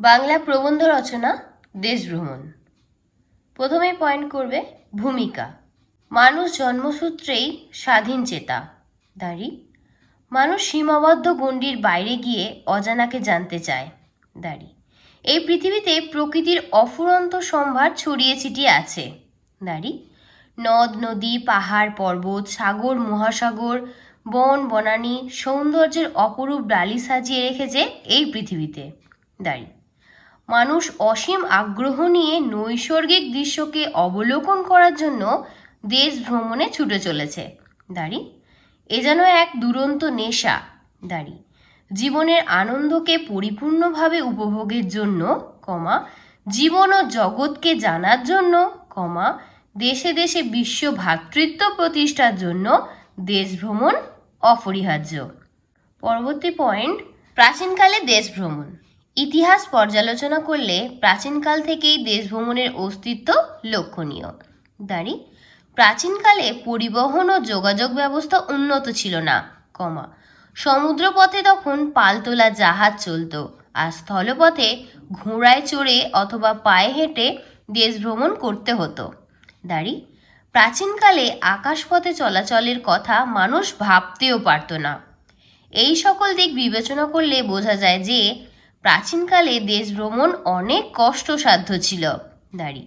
বাংলা প্রবন্ধ রচনা, দেশ ভ্রমণ। প্রথমে পয়েন্ট করবে ভূমিকা। মানুষ জন্মসূত্রেই স্বাধীন চেতা। দাঁড়ি। মানুষ সীমাবদ্ধ গণ্ডির বাইরে গিয়ে অজানাকে জানতে চায়। দাঁড়ি। এই পৃথিবীতে প্রকৃতির অফুরন্ত সম্ভার ছড়িয়ে ছিটিয়ে আছে। দাঁড়ি। নদ, নদী, পাহাড়, পর্বত, সাগর, মহাসাগর, বন, বনানী, সৌন্দর্যের অপরূপ ডালি সাজিয়ে রেখেছে এই পৃথিবীতে। দাঁড়ি। মানুষ অসীম আগ্রহ নিয়ে নৈসর্গিক দৃশ্যকে অবলোকন করার জন্য দেশ ভ্রমণে ছুটে চলেছে। দাঁড়ি। এ যেন এক দুরন্ত নেশা। দাঁড়ি। জীবনের আনন্দকে পরিপূর্ণভাবে উপভোগের জন্য, কমা, জীবন ও জগৎকে জানার জন্য, কমা, দেশে দেশে বিশ্ব ভ্রাতৃত্ব প্রতিষ্ঠার জন্য দেশ ভ্রমণ অপরিহার্য। পরবর্তী পয়েন্ট প্রাচীনকালে দেশ ভ্রমণ। ইতিহাস পর্যালোচনা করলে প্রাচীনকাল থেকেই দেশ ভ্রমণের অস্তিত্ব লক্ষণীয়। দাঁড়ি, প্রাচীনকালে পরিবহন ও যোগাযোগ ব্যবস্থা উন্নত ছিল না, কমা। সমুদ্রপথে তখন পালতোলা জাহাজ চলতো, আর স্থলপথে ঘোড়ায় চড়ে অথবা পায়ে হেঁটে দেশ ভ্রমণ করতে হতো। দাঁড়ি, প্রাচীনকালে আকাশপথে চলাচলের কথা মানুষ ভাবতেও পারত না। এই সকল দিক বিবেচনা করলে বোঝা যায় যে প্রাচীনকালে দেশ ভ্রমণ অনেক কষ্টসাধ্য ছিল। দাঁড়ি।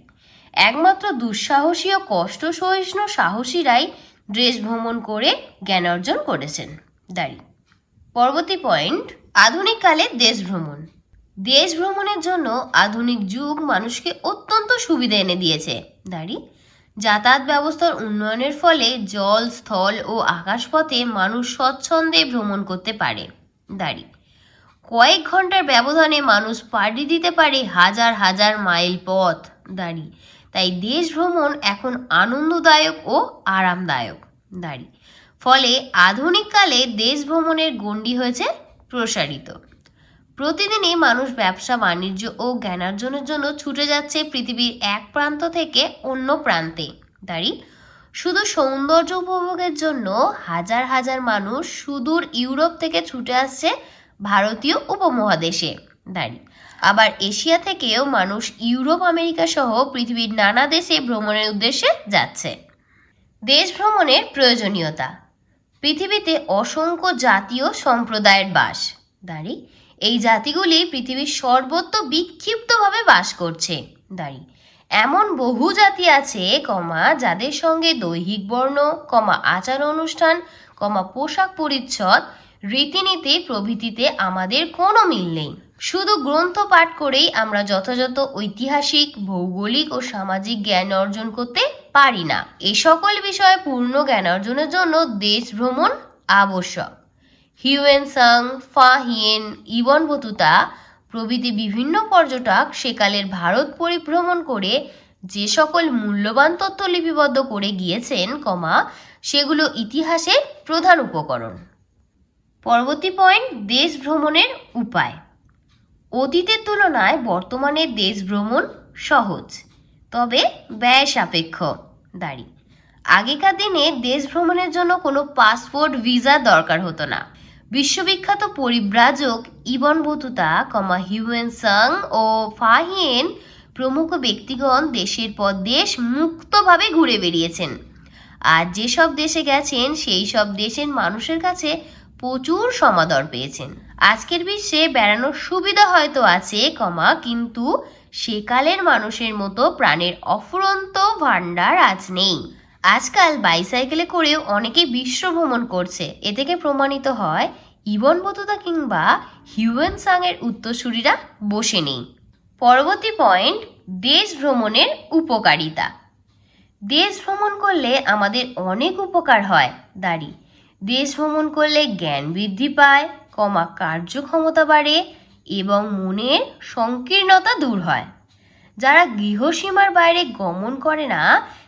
একমাত্র দুঃসাহসী ও কষ্ট সহিষ্ণু সাহসীরাই দেশ ভ্রমণ করে জ্ঞান অর্জন করেছেন। দাঁড়ি। পরবর্তী পয়েন্ট, আধুনিক কালে দেশ ভ্রমণ। দেশ ভ্রমণের জন্য আধুনিক যুগ মানুষকে অত্যন্ত সুবিধা এনে দিয়েছে। দাঁড়ি। যাতায়াত ব্যবস্থার উন্নয়নের ফলে জল, স্থল ও আকাশপথে মানুষ স্বচ্ছন্দে ভ্রমণ করতে পারে। দাঁড়ি। কয়েক ঘণ্টার ব্যবধানে মানুষ পাড়ি দিতে পারে হাজার হাজার মাইল পথ দাঁড়ি তাই দেশ ভ্রমণ এখন আনন্দদায়ক ও আরামদায়ক দাঁড়ি ফলে আধুনিক কালে দেশ ভ্রমণের গণ্ডি হয়েছে প্রসারিত। প্রতিদিনই মানুষ ব্যবসা, বাণিজ্য ও জ্ঞানার্জনের জন্য ছুটে যাচ্ছে পৃথিবীর এক প্রান্ত থেকে অন্য প্রান্তে দাঁড়ি শুধু সৌন্দর্য উপভোগের জন্য হাজার হাজার মানুষ সুদূর ইউরোপ থেকে ছুটে আসছে ভারতীয় উপমহাদেশে। দাঁড়ি। আবার এশিয়া থেকেও মানুষ ইউরোপ, আমেরিকা সহ পৃথিবীর নানা দেশে ভ্রমণের উদ্দেশ্যে যাচ্ছে। দেশ ভ্রমণের প্রয়োজনীয়তা। পৃথিবীতে অসংখ্য জাতীয় সম্প্রদায়ের বাস। দাঁড়ি। এই জাতিগুলি পৃথিবীর সর্বত্র বিক্ষিপ্তভাবে বাস করছে। দাঁড়ি। এমন বহু জাতি আছে, কমা, যাদের সঙ্গে দৈহিক বর্ণ, কমা আচার অনুষ্ঠান, কমা পোশাক পরিচ্ছদ রীতিনীতি প্রভৃতিতে আমাদের কোনো মিল নেই। শুধু গ্রন্থ পাঠ করেই আমরা যথাযথ ঐতিহাসিক, ভৌগোলিক ও সামাজিক জ্ঞান অর্জন করতে পারি না। এ সকল বিষয়ে পূর্ণ জ্ঞান অর্জনের জন্য দেশ ভ্রমণ আবশ্যক। হিউয়েন সাং, ফা হিয়েন, ইবন বতুতা প্রভৃতি বিভিন্ন পর্যটক সেকালের ভারত পরিভ্রমণ করে যে সকল মূল্যবান তথ্য লিপিবদ্ধ করে গিয়েছেন, কমা, সেগুলো ইতিহাসের প্রধান উপকরণ। পরবর্তী পয়েন্ট দেশ ভ্রমণের উপায়। অতীতের তুলনায় বর্তমানে দেশ ভ্রমণ সহজ, তবে ব্যয় সাপেক্ষ। দাঁড়ি, আগেকার দিনে দেশ ভ্রমণের জন্য কোনো পাসপোর্ট ভিসা দরকার হতো না। বিশ্ববিখ্যাত পরিব্রাজক Ibn Battuta, comma Hiuen Tsang ও ফাহিয়েন প্রমুখ ব্যক্তিগণ দেশের পর দেশ মুক্তভাবে ঘুরে বেরিয়েছেন আর যেসব দেশে গেছেন, সেই সব দেশের মানুষের কাছে প্রচুর সমাদর পেয়েছেন। আজকের বিশ্বে বেড়ানোর সুবিধা হয়তো আছে, কমা, কিন্তু সেকালের মানুষের মতো প্রাণের অফুরন্ত ভাণ্ডার আজ নেই। আজকাল বাইসাইকেলে করেও অনেকে বিশ্ব ভ্রমণ করছে। এ থেকে প্রমাণিত হয়, ইবন বতুতা কিংবা হিউয়েন সাংয়ের উত্তরসূরিরা বসে নেই। পরবর্তী পয়েন্ট, দেশ ভ্রমণের উপকারিতা। দেশ ভ্রমণ করলে আমাদের অনেক উপকার হয়। দাঁড়ি দেশ ভ্রমণ করলে জ্ঞান বৃদ্ধি পায়, কমা কার্যক্ষমতা বাড়ে এবং মনের সংকীর্ণতা দূর হয়। যারা গৃহসীমার বাইরে গমন করে না,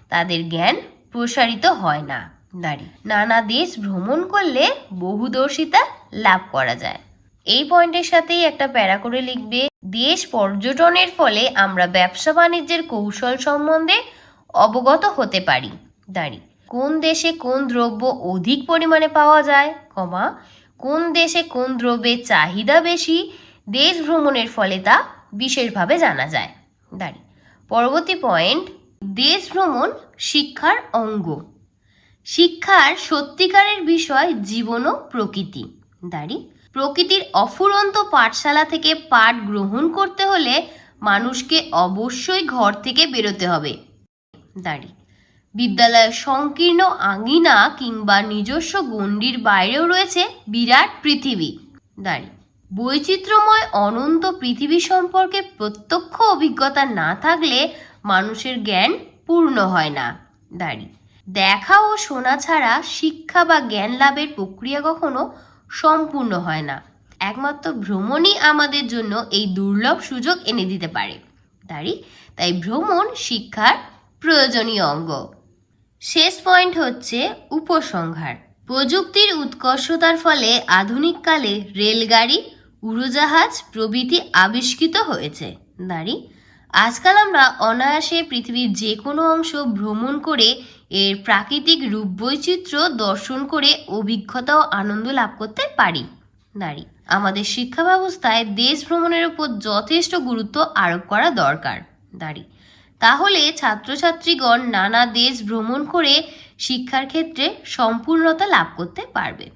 তাদের জ্ঞান প্রসারিত হয় না। দাঁড়ি নানা দেশ ভ্রমণ করলে বহুদর্শিতা লাভ করা যায়। এই পয়েন্টের সাথেই একটা প্যারা করে লিখবে, দেশ পর্যটনের ফলে আমরা ব্যবসা বাণিজ্যের কৌশল সম্বন্ধে অবগত হতে পারি। দাঁড়ি কোন দেশে কোন দ্রব্য অধিক পরিমাণে পাওয়া যায়, কমা, কোন দেশে কোন দ্রব্যের চাহিদা বেশি, দেশ ভ্রমণের ফলে তা বিশেষভাবে জানা যায়। দাঁড়ি, পরবর্তী পয়েন্ট, দেশ ভ্রমণ শিক্ষার অঙ্গ। শিক্ষার সত্যিকারের বিষয় জীবন ও প্রকৃতি। দাঁড়ি, প্রকৃতির অফুরন্ত পাঠশালা থেকে পাঠ গ্রহণ করতে হলে মানুষকে অবশ্যই ঘর থেকে বেরোতে হবে। দাঁড়ি বিদ্যালয়ের সংকীর্ণ আঙিনা কিংবা নিজস্ব গণ্ডির বাইরেও রয়েছে বিরাট পৃথিবী। দাঁড়ি। বৈচিত্র্যময় অনন্ত পৃথিবী সম্পর্কে প্রত্যক্ষ অভিজ্ঞতা না থাকলে মানুষের জ্ঞান পূর্ণ হয় না। দাঁড়ি। দেখা ও শোনা ছাড়া শিক্ষা বা জ্ঞান লাভের প্রক্রিয়া কখনো সম্পূর্ণ হয় না। একমাত্র ভ্রমণই আমাদের জন্য এই দুর্লভ সুযোগ এনে দিতে পারে। দাঁড়ি। তাই ভ্রমণ শিক্ষার প্রয়োজনীয় অঙ্গ। শেষ পয়েন্ট হচ্ছে উপসংহার। প্রযুক্তির উৎকর্ষতার ফলে আধুনিককালে রেলগাড়ি, উড়োজাহাজ প্রভৃতি আবিষ্কৃত হয়েছে। দাঁড়ি, আজকাল আমরা অনায়াসে পৃথিবীর যে কোনো অংশ ভ্রমণ করে এর প্রাকৃতিক রূপ বৈচিত্র্য দর্শন করে অভিজ্ঞতা ও আনন্দ লাভ করতে পারি। দাঁড়ি, আমাদের শিক্ষা ব্যবস্থায় দেশ ভ্রমণের উপর যথেষ্ট গুরুত্ব আরোপ করা দরকার। দাঁড়ি তাহলে ছাত্রছাত্রীগণ নানা দেশ ভ্রমণ করে শিক্ষার ক্ষেত্রে সম্পূর্ণতা লাভ করতে পারবে।